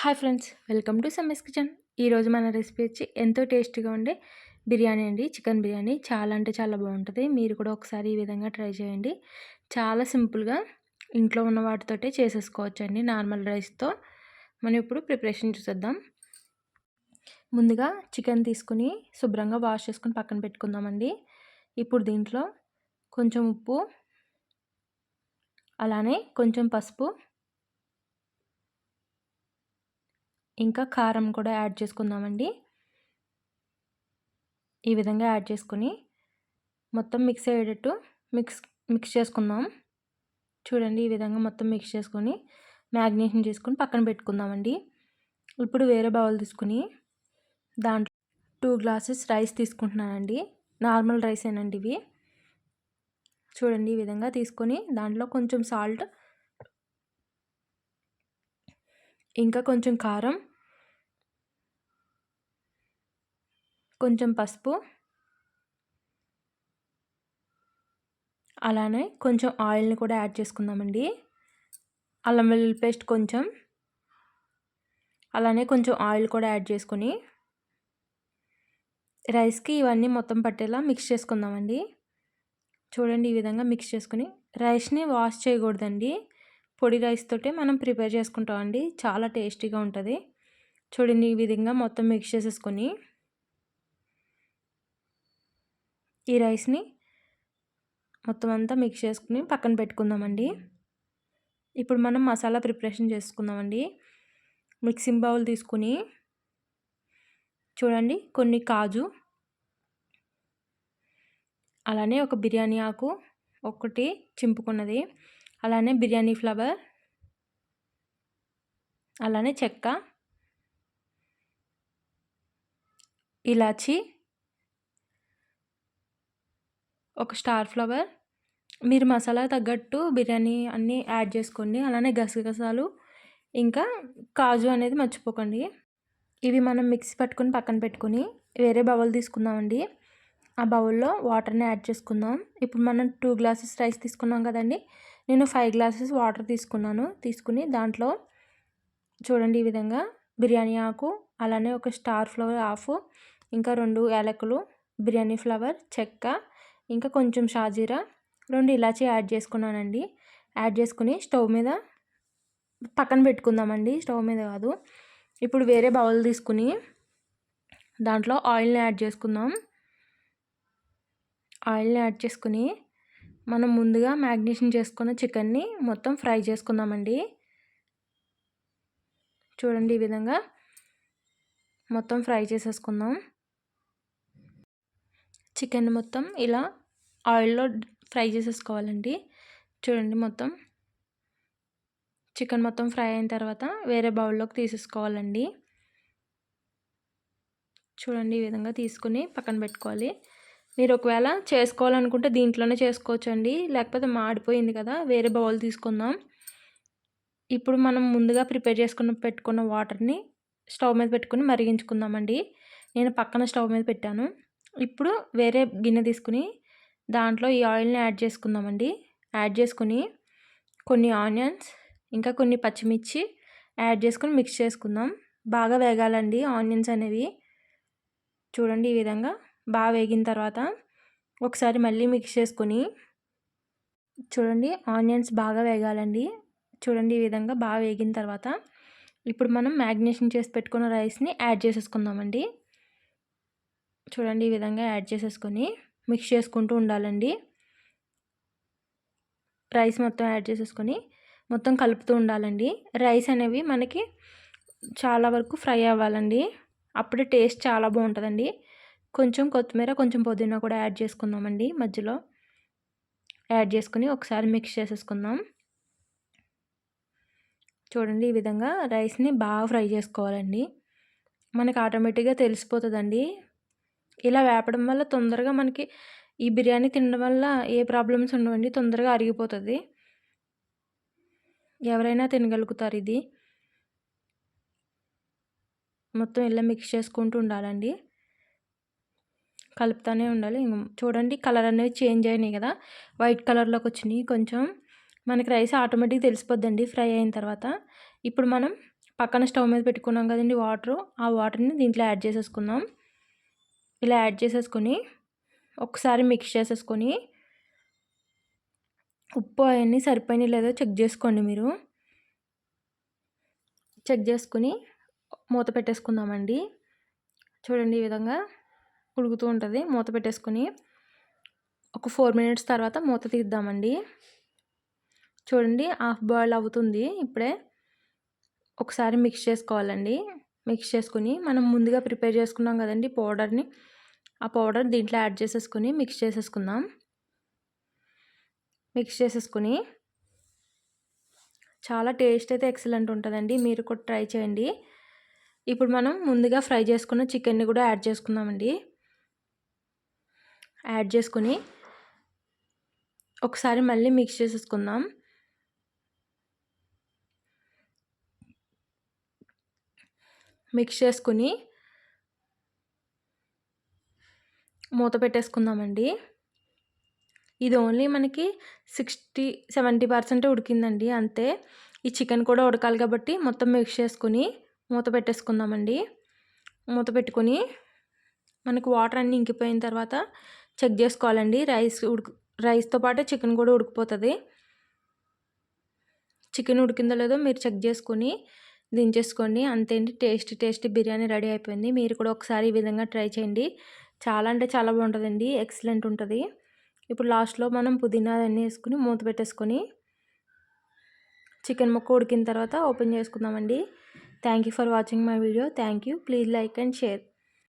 Hi friends welcome to సమ్మెస్ kitchen. ఈరోజు మన రెసిపీ వచ్చి ఎంతో టేస్టీగా ఉండే బిర్యానీ అండి చికెన్ బిర్యానీ. చాలా అంటే చాలా బాగుంటుంది. మీరు కూడా ఒకసారి ఈ విధంగా ట్రై చేయండి. చాలా సింపుల్గా ఇంట్లో ఉన్న వాటితోటే చేసేసుకోవచ్చు అండి నార్మల్ రైస్తో. మనం ఇప్పుడు ప్రిపరేషన్ చూసేద్దాం. ముందుగా చికెన్ తీసుకుని శుభ్రంగా వాష్ చేసుకుని పక్కన పెట్టుకుందామండి. ఇప్పుడు దీంట్లో కొంచెం ఉప్పు అలానే కొంచెం పసుపు ఇంకా కారం కూడా యాడ్ చేసుకుందామండి. ఈ విధంగా యాడ్ చేసుకొని మొత్తం మిక్స్ అయ్యేటట్టు మిక్స్ మిక్స్ చేసుకుందాం. చూడండి ఈ విధంగా మొత్తం మిక్స్ చేసుకొని మ్యాగ్నేషన్ చేసుకొని పక్కన పెట్టుకుందామండి. ఇప్పుడు వేరే బౌల్ తీసుకుని దాంట్లో టూ గ్లాసెస్ రైస్ తీసుకుంటున్నానండి. నార్మల్ రైస్ ఏనండి ఇవి. చూడండి ఈ విధంగా తీసుకొని దాంట్లో కొంచెం సాల్ట్ ఇంకా కొంచెం కారం కొంచెం పసుపు అలానే కొంచెం ఆయిల్ని కూడా యాడ్ చేసుకుందామండి. అల్లం వెల్లుల్లి పేస్ట్ కొంచెం అలానే కొంచెం ఆయిల్ కూడా యాడ్ చేసుకొని రైస్కి ఇవన్నీ మొత్తం పట్టేలా మిక్స్ చేసుకుందామండి. చూడండి ఈ విధంగా మిక్స్ చేసుకుని రైస్ని వాష్ చేయకూడదండి. పొడి రైస్ తోటే మనం ప్రిపేర్ చేసుకుంటామండి చాలా టేస్టీగా ఉంటుంది. చూడండి ఈ విధంగా మొత్తం మిక్స్ చేసేసుకొని ఈ రైస్ని మొత్తం అంతా మిక్స్ చేసుకుని పక్కన పెట్టుకుందామండి. ఇప్పుడు మనం మసాలా ప్రిపరేషన్ చేసుకుందామండి. మిక్సింగ్ బౌల్ తీసుకుని చూడండి కొన్ని కాజు అలానే ఒక బిర్యానీ ఆకు ఒకటి చింపుకున్నది. అలానే బిర్యానీ ఫ్లవర్ అలానే చెక్క ఇలాచి ఒక స్టార్ ఫ్లవర్. మీరు మసాలా తగ్గట్టు బిర్యానీ అన్నీ యాడ్ చేసుకోండి. అలానే గసగసాలు ఇంకా కాజు అనేది మర్చిపోకండి. ఇవి మనం మిక్సీ పట్టుకొని పక్కన పెట్టుకొని వేరే బౌల్ తీసుకుందామండి. ఆ బౌల్లో వాటర్ని యాడ్ చేసుకుందాం. ఇప్పుడు మనం టూ గ్లాసెస్ రైస్ తీసుకున్నాం కదండి. నేను ఫైవ్ గ్లాసెస్ వాటర్ తీసుకున్నాను. తీసుకుని దాంట్లో చూడండి ఈ విధంగా బిర్యానీ ఆకు అలానే ఒక స్టార్ ఫ్లవర్ ఆఫ్ ఇంకా రెండు యాలకులు బిర్యానీ ఫ్లవర్ చెక్క ఇంకా కొంచెం షాజీరా రెండు ఇలాచి యాడ్ చేసుకున్నానండి. యాడ్ చేసుకుని స్టవ్ మీద పక్కన పెట్టుకుందామండి. స్టవ్ మీద కాదు. ఇప్పుడు వేరే బౌల్ తీసుకుని దాంట్లో ఆయిల్ని యాడ్ చేసుకుందాం. ఆయిల్ని యాడ్ చేసుకుని మనం ముందుగా మ్యాగ్నేషన్ చేసుకున్న చికెన్ని మొత్తం ఫ్రై చేసుకుందామండి. చూడండి ఈ విధంగా మొత్తం ఫ్రై చేసేసుకుందాం. చికెన్ మొత్తం ఇలా ఆయిల్లో ఫ్రై చేసేసుకోవాలండి. చూడండి మొత్తం. చికెన్ మొత్తం ఫ్రై అయిన తర్వాత వేరే బౌల్లోకి తీసేసుకోవాలండి. చూడండి ఈ విధంగా తీసుకుని పక్కన పెట్టుకోవాలి. మీరు ఒకవేళ చేసుకోవాలనుకుంటే దీంట్లోనే చేసుకోవచ్చండి. లేకపోతే మాడిపోయింది కదా వేరే బౌల్ తీసుకుందాం. ఇప్పుడు మనం ముందుగా ప్రిపేర్ చేసుకున్న పెట్టుకున్న వాటర్ని స్టవ్ మీద పెట్టుకుని మరిగించుకుందామండి. నేను పక్కన స్టవ్ మీద పెట్టాను. ఇప్పుడు వేరే గిన్నె తీసుకుని దాంట్లో ఈ ఆయిల్ని యాడ్ చేసుకుందామండి. యాడ్ చేసుకుని కొన్ని ఆనియన్స్ ఇంకా కొన్ని పచ్చిమిర్చి యాడ్ చేసుకుని మిక్స్ చేసుకుందాం. బాగా వేగాలండి ఆనియన్స్ అనేవి. చూడండి ఈ విధంగా. బాగా వేగిన తర్వాత ఒకసారి మళ్ళీ మిక్స్ చేసుకొని చూడండి ఆనియన్స్ బాగా వేగాలండి. చూడండి ఈ విధంగా బాగా వేగిన తర్వాత ఇప్పుడు మనం మ్యాగ్నేషన్ చేసి పెట్టుకున్న రైస్ని యాడ్ చేసేసుకుందామండి. చూడండి ఈ విధంగా యాడ్ చేసేసుకొని మిక్స్ చేసుకుంటూ ఉండాలండి. రైస్ మొత్తం యాడ్ చేసేసుకొని మొత్తం కలుపుతూ ఉండాలండి. రైస్ అనేవి మనకి చాలా వరకు ఫ్రై అవ్వాలండి. అప్పుడే టేస్ట్ చాలా బాగుంటుందండి. కొంచెం కొత్తిమీర కొంచెం పుదీనా కూడా యాడ్ చేసుకుందామండి మధ్యలో. యాడ్ చేసుకుని ఒకసారి మిక్స్ చేసేసుకుందాం. చూడండి ఈ విధంగా రైస్ని బాగా ఫ్రై చేసుకోవాలండి. మనకి ఆటోమేటిక్గా తెలిసిపోతుందండి. ఇలా వేపడం వల్ల తొందరగా మనకి ఈ బిర్యానీ తినడం వల్ల ఏ ప్రాబ్లమ్స్ ఉండవండి తొందరగా అరిగిపోతుంది. ఎవరైనా తినగలుగుతారు ఇది. మొత్తం ఇలా మిక్స్ చేసుకుంటూ ఉండాలండి. కలుపుతూనే ఉండాలి. చూడండి కలర్ అనేవి చేంజ్ అయినాయి కదా. వైట్ కలర్లోకి వచ్చినాయి కొంచెం. మనకి రైస్ ఆటోమేటిక్ తెలిసిపోద్దండి ఫ్రై అయిన తర్వాత. ఇప్పుడు మనం పక్కన స్టవ్ మీద పెట్టుకున్నాం కదండి వాటరు. ఆ వాటర్ని దీంట్లో యాడ్ చేసేసుకుందాం. ఇలా యాడ్ చేసేసుకొని ఒకసారి మిక్స్ చేసేసుకొని ఉప్పు అవన్నీ సరిపోయినాయి లేదో చెక్ చేసుకోండి మీరు. చెక్ చేసుకుని మూత పెట్టేసుకుందామండి. చూడండి ఈ విధంగా ఉడుకుతూ ఉంటుంది. మూత పెట్టేసుకొని ఒక ఫోర్ మినిట్స్ తర్వాత మూత తీద్దామండి. చూడండి హాఫ్ బాయిల్ అవుతుంది. ఇప్పుడే ఒకసారి మిక్స్ చేసుకోవాలండి. మిక్స్ చేసుకుని మనం ముందుగా ప్రిపేర్ చేసుకున్నాం కదండి పౌడర్ని. ఆ పౌడర్ దీంట్లో యాడ్ చేసేసుకుని మిక్స్ చేసేసుకుందాం. మిక్స్ చేసేసుకుని చాలా టేస్ట్ అయితే ఎక్సలెంట్ ఉంటుందండి. మీరు కూడా ట్రై చేయండి. ఇప్పుడు మనం ముందుగా ఫ్రై చేసుకున్న చికెన్ని కూడా యాడ్ చేసుకుందామండి. యాడ్ చేసుకుని ఒకసారి మళ్ళీ మిక్స్ చేసేసుకుందాం. మిక్స్ చేసుకుని మూత పెట్టేసుకుందామండి. ఇది ఓన్లీ మనకి సిక్స్టీ సెవెంటీ పర్సెంట్ ఉడికిందండి అంతే. ఈ చికెన్ కూడా ఉడకాలి కాబట్టి మొత్తం మిక్స్ చేసుకుని మూత పెట్టేసుకుందామండి. మూత పెట్టుకొని మనకు వాటర్ అన్నీ ఇంకిపోయిన తర్వాత చెక్ చేసుకోవాలండి. రైస్ ఉడుకు రైస్తో పాటు చికెన్ కూడా ఉడికిపోతుంది. చికెన్ ఉడికిందో లేదో మీరు చెక్ చేసుకొని దించేసుకోండి. అంతేంటి టేస్టీ టేస్టీ బిర్యానీ రెడీ అయిపోయింది. మీరు కూడా ఒకసారి ఈ విధంగా ట్రై చేయండి. చాలా అంటే చాలా బాగుంటుందండి. ఎక్సలెంట్ ఉంటుంది. ఇప్పుడు లాస్ట్లో మనం పుదీనా అన్నీ వేసుకుని మూత పెట్టేసుకొని చికెన్ ముక్క ఉడికిన తర్వాత ఓపెన్ చేసుకుందామండి. Thank you for watching my video. Thank you. Please like and share.